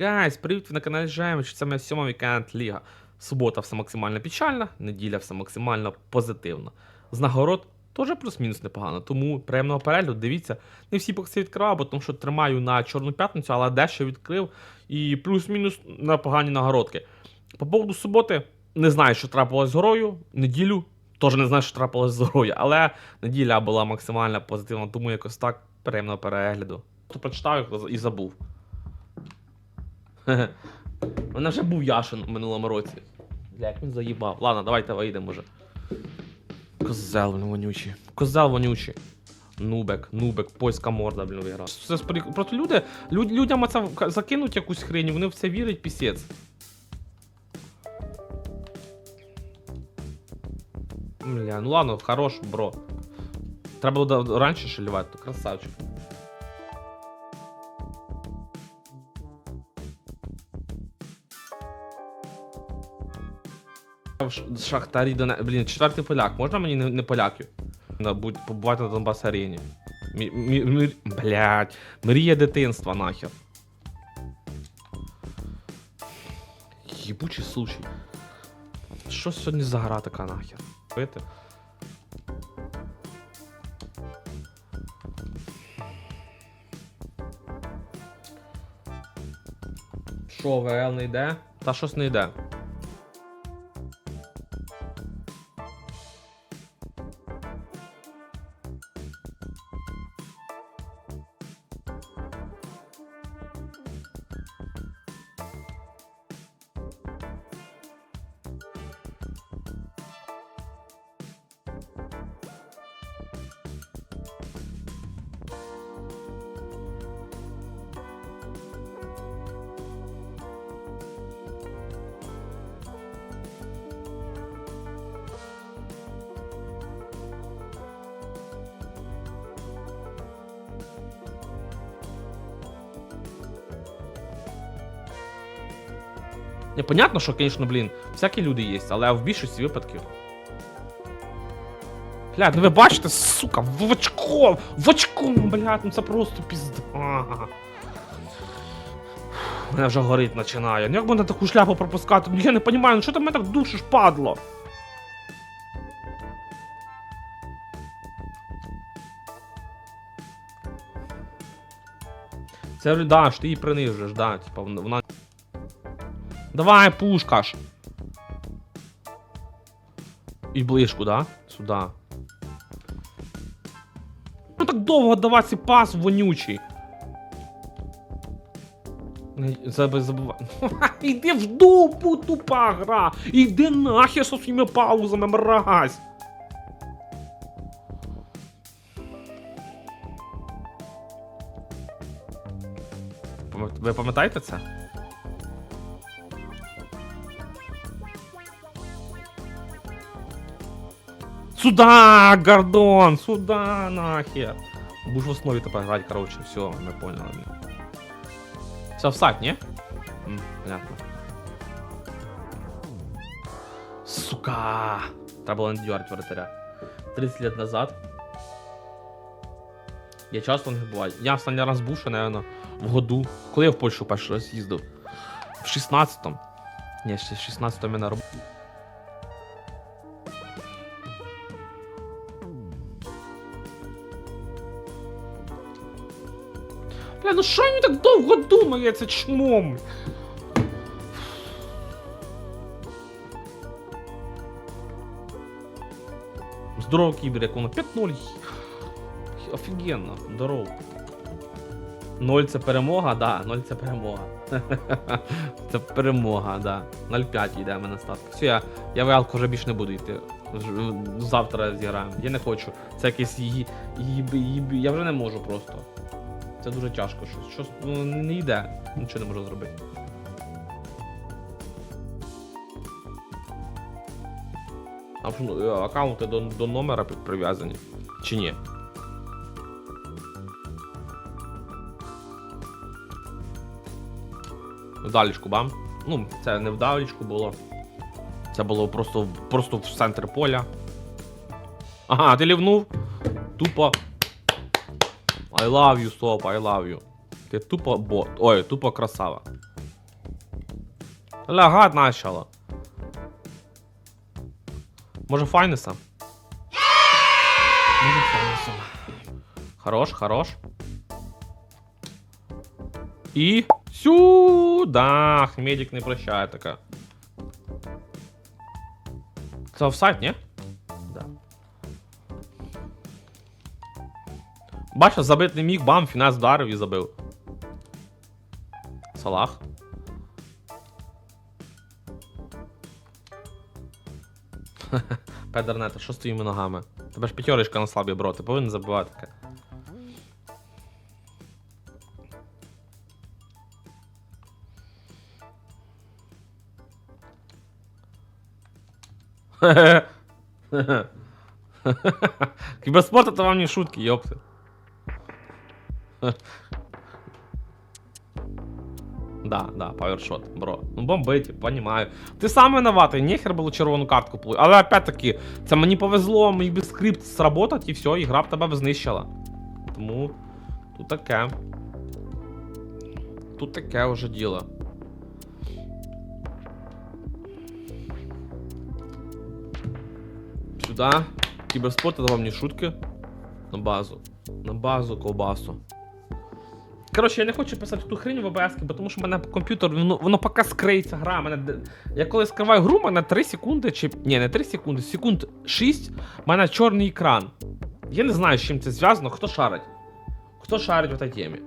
Гайс, привіт, ви на каналі Жемч, це моя сьома вікенд ліга. Субота все максимально печальна, неділя все максимально позитивно. З нагород теж плюс-мінус непогано, тому приємного перегляду, дивіться. Не всі бокси відкривав, бо тому що тримаю на Чорну п'ятницю, але дещо відкрив і плюс-мінус на погані нагородки. По поводу суботи, не знаю, що трапилось з горою, неділю теж не знаю, що трапилось з горою, але неділя була максимально позитивна, тому якось так приємного перегляду. То прочитав і забув. Хе-хе. Вже був Яшин в минулому році. Бля, як він заїбав. Ладно, давайте вийдемо вже. Козел вонючий. Козел вонючий. Нубек, нубек, польська морда, блін, виграв. Це ж Просто люди, люд, людям це закинуть якусь хрень, вони в це вірять, пісець. Бля, ну ладно, хорош, бро. Треба було раніше шалівати, красавчик. В Ш- Шахтарі Доне... Блін, четвертий поляк. Можна мені не, не поляків? На, будь, побувати на Донбас арені. Мі, мі, мрія дитинства нахер. Єбучий случай. Що сьогодні за гра така нахер? Пити? Що, ВЛ не йде? Та щось не йде. Не, понятно, що, звісно, блін, всякі люди є, але в більшості випадків. Блядь, ну ви бачите, сука, в очко, в очко, блядь, ну це просто пізда. Мене вже горить починає. Ну як можна таку шляпу пропускати? Ну я не розумію, ну що ти мене так душиш, падло? Це да, ж ти її принижуєш, да, типа вона. Давай, пушка ж. І ближку, да? Сюда. Ну так довго давати пас вонючий. Не заб- забувай. Іди в дупу, тупа гра! Іди нахер со своїми паузами, мразь! Ви пам'ятаєте це? Сюда, Гордон, сюда нахер. Будешь в основе тепер грати, короче, все, ми поняли. Все, всадь, не? М, понятно. Сука! Треба було не дюрать вратаря. 30 лет назад. Я часто не буваю. Я останній раз був, ще, наверное, в году. Коли я в Польщу перший раз їздив? В 16-му. Ні, ще в 16-му я на роботі. Бля, ну що він так довго думає, це чмом? Здорово, кібер, як воно 5-0. Офігенно, здорово. 0 це перемога, да, 0 це перемога. це перемога, да. 0-5 йде в мене ставка. Все, я, я в Алку вже більше не буду йти. Завтра зіграємо. Я не хочу. Це її, я вже не можу просто. Це дуже тяжко. Щось, щось ну, не йде. Нічого не можу зробити. А е, аккаунти до, до номера прив'язані? Чи ні? Вдалічку бам. Ну, це не вдалічку було. Це було просто, просто в центр поля. Ага, ти лівнув. Тупо. I love you, стоп, I love you. Ти тупо бот. Ой, тупо красава. Лягать начало. Може Файнеса? Може Файнеса. Хорош, хорош. І сюда. Медик не прощає така. Це офсайд, ні? Бачиш, забити не міг, бам, фінес вдарив і забив. Салах. Педернета, що з твоїми ногами? Тебе ж п'ятерочка на слабі, бро, ти повинен забивати таке. Киберспорт это вам не шутки, ёпты. Да, да, павершот, бро. Ну бомбити, понімаю. Ти сам винуватий, нехер було червону картку плив. Але опять-таки, це мені повезло, міг би скрипт сработати і все, і гра б тебе б знищила. Тому тут таке. Тут таке вже діло. Сюда. Киберспорт это вам не шутки. На базу. На базу ковбасу. Коротше, я не хочу писати ту хрень в ОБС, тому що в мене комп'ютер, воно, воно поки скриється гра. Мене, я коли скриваю гру, мене 3 секунди, чи. Ні, не 3 секунди, секунд 6, в мене чорний екран. Я не знаю, з чим це зв'язано, хто шарить. Хто шарить в цій темі.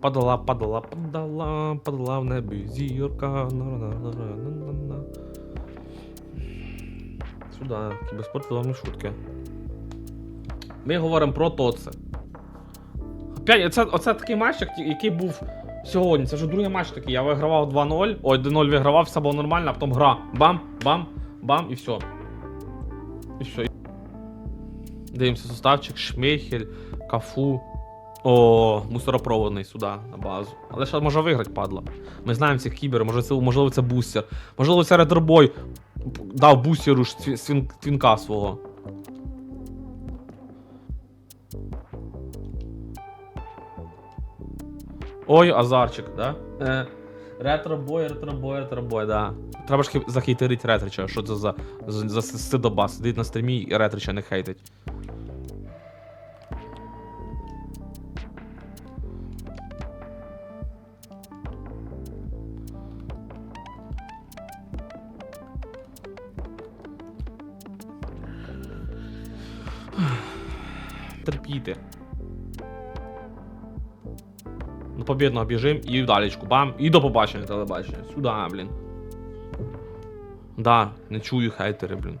Падала, падала, падала, падала в небі зірка. На-на-на-на-на-на-на. Сюда, кіберспорт це вам не шутки. Ми говоримо про. Опять, оце, оце такий матч, який був сьогодні. Це вже другий матч такий. Я вигравав 2-0, ой, 1-0 вигравав, все було нормально, а потім гра. Бам, бам, бам і все. І все. Дивимося составчик, Шмейхель, Кафу. О, мусоропроводний сюди, на базу. Але ще може виграти, падла. Ми знаємо цих кіберів, може це, можливо, це бустер. Можливо, це редербой дав бустеру ж свін, твінка свого. Ой, азарчик, да? Е, ретробой, ретробой, ретробой, да. Треба ж захейтерить ретрича, що це за, за, за стидоба. Сидить на стрімі і ретрича не хейтить. Терпіти. До побідного біжим і вдалечку. Бам. І до побачення телебачення. Сюди, блін. Да, не чую хейтери, блін.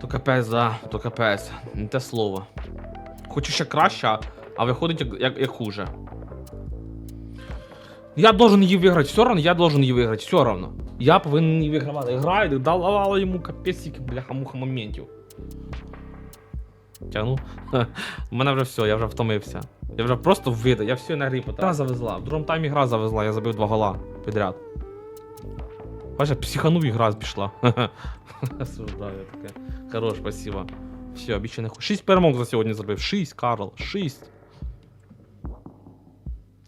То капець, да, то капець. Не те слово. Хочу ще краще, а виходить як, як, як хуже. Я должен її виграти, все равно я должен її виграти, все равно. Я повинен її вигравати. Граю, давала йому капець бляха-муха моментів. Тягну. У мене вже все, я вже втомився. Я вже просто вида, я все на грі потратив. Гра завезла. В другому таймі гра завезла, я забив два гола підряд. Бачиш, психанув і гра пішла. Осуждаю таке. Хорош, спасибо. Все, більше не хочу. Шість перемог за сьогодні зробив. Шість, Карл, шість.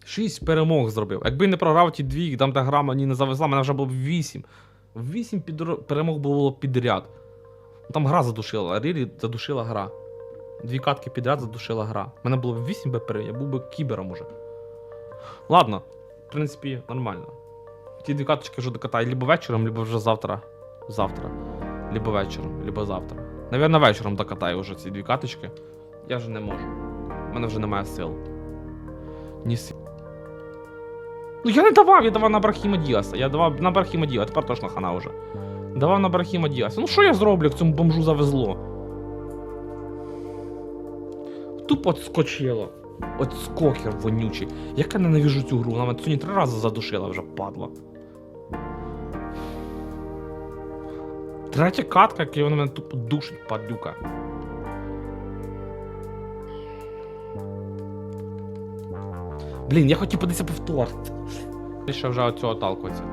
6 перемог зробив. Якби не програв ті дві, там та гра мені не завезла, мене вже було б 8. 8 підро... перемог було підряд. Там гра задушила, Рірі задушила гра. Дві катки підряд задушила гра. У мене було б 8 БПР, я був би кібером уже. Ладно, в принципі, нормально. Ті дві каточки вже докатаю либо вечором, либо вже завтра. Завтра. Либо вечором, либо завтра. Навірно, вечором докатаю вже ці дві каточки. Я вже не можу. У мене вже немає сил. Ні сил. Ну я не давав, я давав на Брахіма Діаса. Я давав на Брахіма Діаса, тепер точно хана вже. Давав на Брахіма Діаса. Ну що я зроблю, як цьому бомжу завезло? Тупо отскочило. От скокер вонючий. Як я ненавижу цю гру, вона мене сьогодні три рази задушила вже, падла. Третя катка, яка вона мене тупо душить, падлюка. Блін, я хотів подивитися повтор. Ще вже від цього отталкуватися.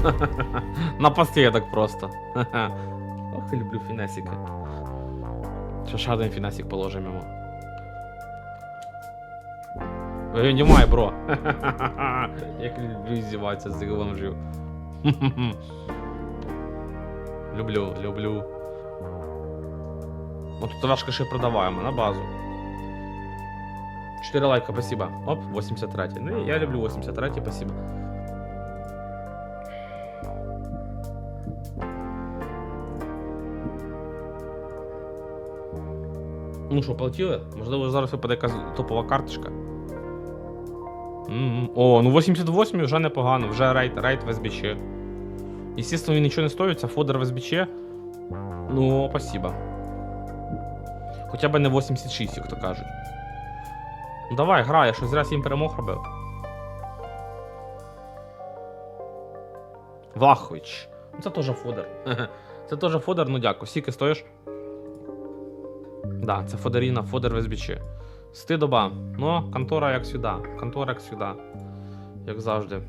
Напоследок просто. Ох, люблю фінесики. Ще ще один фінесик положимо йому. Винімай, бро. Як люблю здіватися з цих бомжів. люблю, люблю. Ну тут важко ще продаваємо на базу. 4 лайка, спасибо. Оп, 83. Ну, я люблю 83, спасибо. Ну що, полетіли? Можливо, зараз випаде якась топова карточка. М, О, ну 88 вже непогано, вже рейд, рейд в СБЧ. Естественно, він нічого не стоїть, а фодер в СБЧ. Ну, спасибо. Хоча б не 86, як то кажуть. Ну давай, грай, я що зря 7 перемог робив. Влахович. Ну це теж фодер. Це теж фодер, ну дякую. Скільки стоїш? Да, це Фодеріна, Фодер Везбічі. Стидоба. Ну, контора як сюди. Контора як сюди. Як завжди.